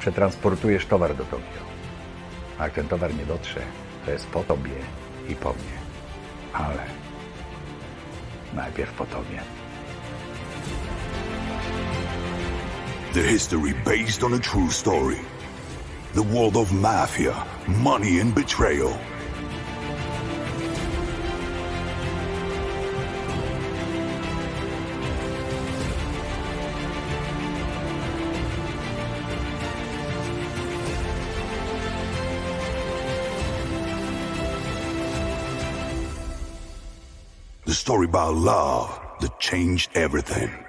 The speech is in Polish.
przetransportujesz towar do Tokio. A jak ten towar nie dotrze, to jest po tobie i po mnie. Ale najpierw po tobie. The history based on a true story. The world of mafia, money, and betrayal. The story about love that changed everything.